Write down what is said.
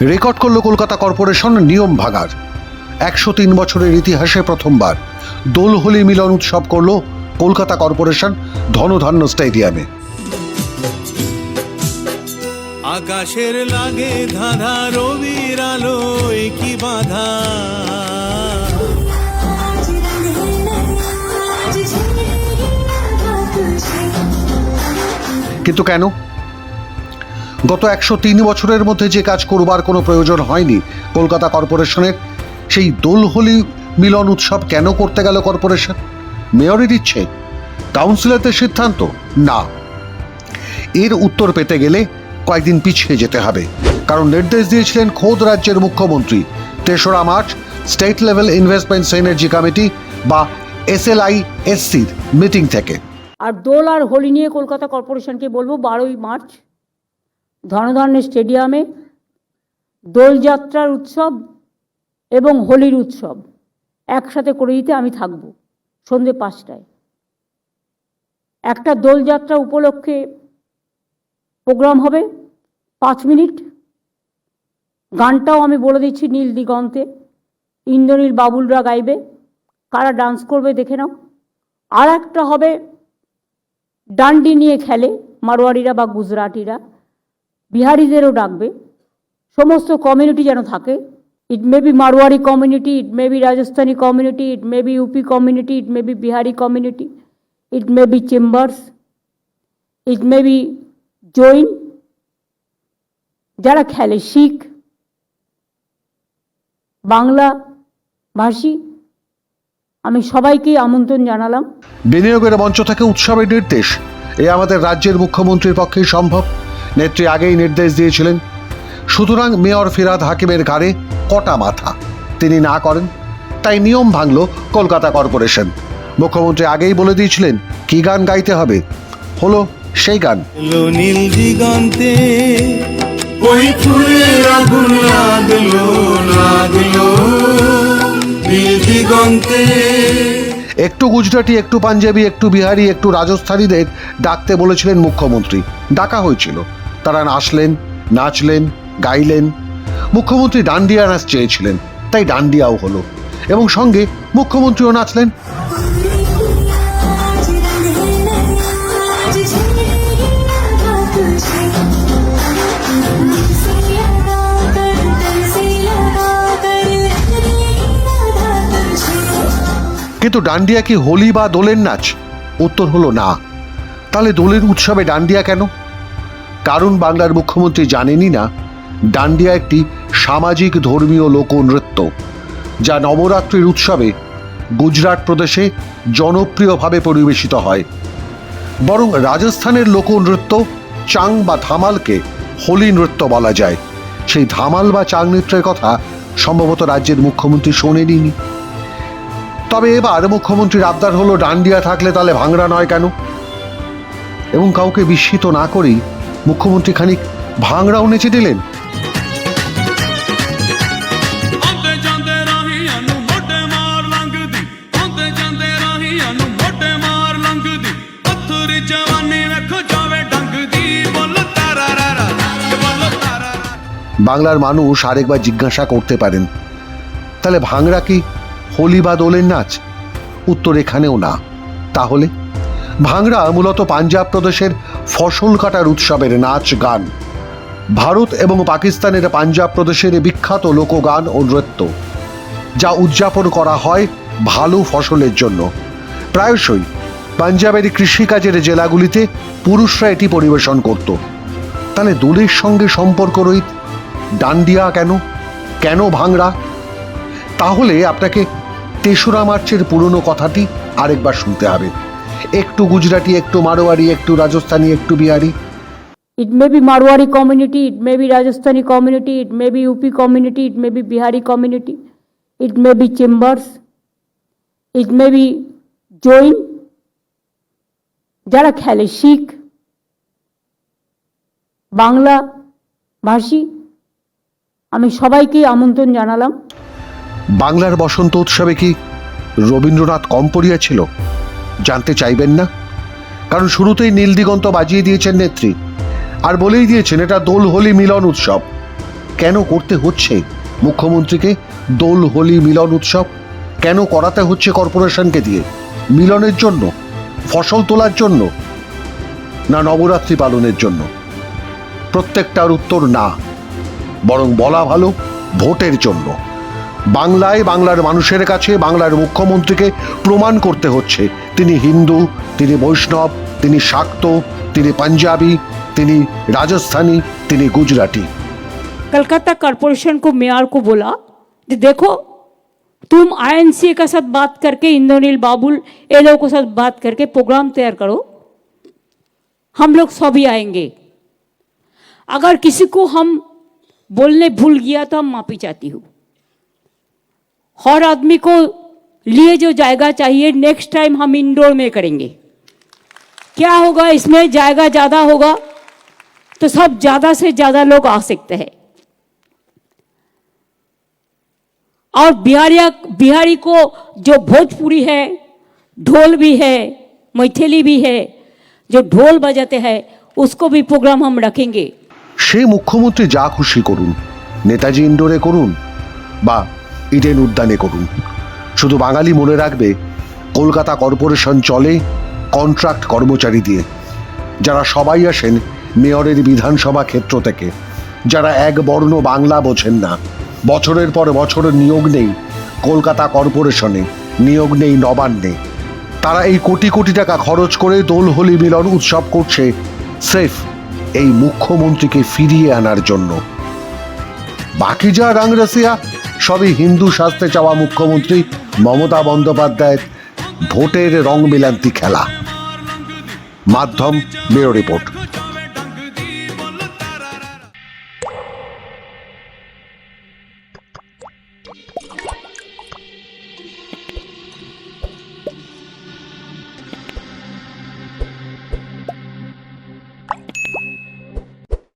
Record করল Kolkata corporation নিয়ম ভাঙার। একশো তিন বছরের ইতিহাসে প্রথমবার দোলহলি মিলন উৎসব করল কলকাতা কর্পোরেশন ধনধান্য স্টেডিয়ামে। আকাশের লাগে ধাঁধা রবির আলোয় কি বাধা? কিন্তু কেন? গত একশো তিন বছরের মধ্যে যে কাজ করবার কোনো প্রয়োজন হয়নি কলকাতা কর্পোরেশনের, সেই দোল হোলি মিলন উৎসব কেন করতে গেল কর্পোরেশন? মেয়রের ইচ্ছে? কাউন্সিলরদের সিদ্ধান্ত? না। এর উত্তর পেতে গেলে কয়েকদিন পিছিয়ে যেতে হবে। কারণ নির্দেশ দিয়েছিলেন খোদ রাজ্যের মুখ্যমন্ত্রী। তেসরা March, state level investments energy committee বা এসএলআই এসসির মিটিং থেকে। আর দোল আর হোলি নিয়ে কলকাতা কর্পোরেশনকে বলব বারোই মার্চ ধনধান্য স্টেডিয়ামে দোলযাত্রার উৎসব এবং হোলির উৎসব একসাথে করে দিতে আমি থাকব সন্ধে পাঁচটায়। একটা দোলযাত্রা উপলক্ষে প্রোগ্রাম হবে পাঁচ মিনিট। গানটাও আমি বলে দিচ্ছি নীল দিগন্তে। ইন্দ্রনীল বাবুলরা গাইবে, কারা ডান্স করবে দেখে নাও। আর একটা হবে ডান্ডি নিয়ে খেলে মারোয়ারিরা বা গুজরাটিরা। বিহারিদেরও ডাকবে। সমস্ত কমিউনিটি যেন থাকে। It may be Marwari community it may be Rajasthani community it may be UP community it may be Bihari community it may be chambers it may be Jain যারা খেলে শিখ, বাংলা ভাষী, আমি সবাইকে আমন্ত্রণ জানালাম। বিনিয়োগের মঞ্চ থেকে উৎসবের নির্দেশ, এ আমাদের রাজ্যের মুখ্যমন্ত্রীর পক্ষে সম্ভব। নেত্রী আগেই নির্দেশ দিয়েছিলেন। সুতরাং মেয়র ফিরাদ হাকিমের ঘাড়ে কটা মাথা। তিনি না করেন তাই নিয়ম ভাঙল কলকাতা কর্পোরেশন। মুখ্যমন্ত্রী আগেই বলে দিয়েছিলেন কি গান গাইতে হবে? হলো সেই গান। এলো নীল দিগন্তে ওই ফুলের আগুন লাগল লাগল। নীল দিগন্তে। একটু গুজরাটি একটু পাঞ্জাবি একটু বিহারি একটু রাজস্থানীদের ডাকতে বলেছিলেন মুখ্যমন্ত্রী। ডাকা হয়েছিল। তারা নাচলেন নাচলেন, গাইলেন। মুখ্যমন্ত্রী ডান্ডিয়া নাচ চেয়েছিলেন, তাই ডান্ডিয়াও হলো। এবং সঙ্গে মুখ্যমন্ত্রীও নাচলেন। কিন্তু ডান্ডিয়া কি হোলি বা দোলের নাচ? উত্তর হলো না। তাহলে দোলের উৎসবে ডান্ডিয়া কেন? কারণ বাংলার মুখ্যমন্ত্রী জানেনই না, ডান্ডিয়া একটি সামাজিক ধর্মীয় লোকনৃত্য, যা নবরাত্রির উৎসবে গুজরাট প্রদেশে জনপ্রিয়ভাবে পরিবেশিত হয়। বরং রাজস্থানের লোকনৃত্য চাং বা ধামালকে হোলি নৃত্য বলা যায়। সেই ধামাল বা চাং নৃত্যের কথা সম্ভবত রাজ্যের মুখ্যমন্ত্রী শোনেনি তবে এবার মুখ্যমন্ত্রীর আবদার হলো, ডান্ডিয়া থাকলে তাহলে ভাঙড়া নয় কেন? এবং কাউকে বিস্মিত না করেই মুখ্যমন্ত্রী খানিক ভাঙড়াও নেচে দিলেন। বাংলার মানুষ আরেকবার জিজ্ঞাসা করতে পারেন তাহলে ভাঙড়া কি হোলি বা দোলের নাচ? উত্তর এখানেও না। তাহলে? ভাঙড়া মূলত পাঞ্জাব প্রদেশের ফসল কাটার উৎসবের নাচ গান। ভারত এবং পাকিস্তানের পাঞ্জাব প্রদেশের বিখ্যাত লোকগান ও নৃত্য, যা উদযাপন করা হয় ভালো ফসলের জন্য। প্রায়শই পাঞ্জাবের কৃষিকাজের জেলাগুলিতে পুরুষরা এটি পরিবেশন করত। তাহলে দোলের সঙ্গে সম্পর্ক রহিত ডান্ডিয়া কেন? কেন ভাংরা তাহলে আপনাকে তেসরা মার্চের পুরনো কথাটি আরেকবার শুনতে হবে। একটু গুজরাটি একটু মারোয়ারি একটু রাজস্থানি একটু Bihari. It may be Marwari community it may be Rajasthani community it may be UP community it may be Bihari community it may be chambers it may be Jain যারা খেলে শিখ বাংলা ভাষী আমি সবাইকে আমন্ত্রণ জানালাম। বাংলার বসন্ত উৎসবে কি রবীন্দ্রনাথ কম পড়িয়াছিল? ছিল জানতে চাইবেন না? কারণ শুরুতেই নীল দিগন্ত বাজিয়ে দিয়েছেন নেত্রী। আর বলেই দিয়েছেন, এটা দোল হোলি মিলন উৎসব। কেন করতে হচ্ছে মুখ্যমন্ত্রীকে দোল হোলি মিলন উৎসব? কেন করাতে হচ্ছে কর্পোরেশনকে দিয়ে? মিলনের জন্য? ফসল তোলার জন্য? না নবরাত্রি পালনের জন্য? প্রত্যেকটার উত্তর না। বরং বলা ভালো, ভোটের জন্য। বাংলায় বাংলার মানুষের কাছে, বাংলার মুখ্যমন্ত্রীকে প্রমাণ করতে হচ্ছে। তিনি হিন্দু তিনি বৈষ্ণব তিনি শাক্ত তিনি পাঞ্জাবি তিনি রাজস্থানী তিনি গুজরাটি कलकत्ता कॉरपोरेशन को मेयर को बोला कि देखो तुम आईएनसी के साथ बात करके इंद्रनील बाबुल ये लोगों के साथ बात करके प्रोग्राम तैयार करो हम लोग सभी आएंगे अगर किसी को हम बोलने भूल गया तो हम माफी चाहती हूँ हर आदमी को लिए जो जायगा चाहिए नेक्स्ट टाइम हम इंडोर में करेंगे क्या होगा इसमें जायगा ज़्यादा होगा तो सब ज़्यादा से ज़्यादा लोग आ सकते हैं और बिहारिया बिहारी को जो भोजपुरी है ढोल भी है मैथिली भी है जो ढोल बजाते हैं उसको भी प्रोग्राम हम रखेंगे সে মুখ্যমন্ত্রী যা খুশি করুন নেতাজি ইন্ডোরে করুন বা ইডেন উদ্যানে করুন শুধু বাঙালি মনে রাখবে, কলকাতা কর্পোরেশন চলে কন্ট্রাক্ট কর্মচারী দিয়ে। যারা সবাই আসেন মেয়রের বিধানসভা ক্ষেত্র থেকে। যারা এক বর্ণ বাংলা বোঝেন না। বছরের পর বছর নিয়োগ নেই কলকাতা কর্পোরেশনে, নিয়োগ নেই নবান্নে। তারা এই কোটি কোটি টাকা খরচ করে দোল হোলি মিলন উৎসব করছে স্রেফ এই মুখ্যমন্ত্রীকে ফিরিয়ে আনার জন্য। বাকি যা রাংরাসিয়া সবই হিন্দু সাজতে চাওয়া মুখ্যমন্ত্রী মমতা বন্দ্যোপাধ্যায়ের ভোটের রং মিলান্তি খেলা। মাধ্যম ব্যুরো রিপোর্ট।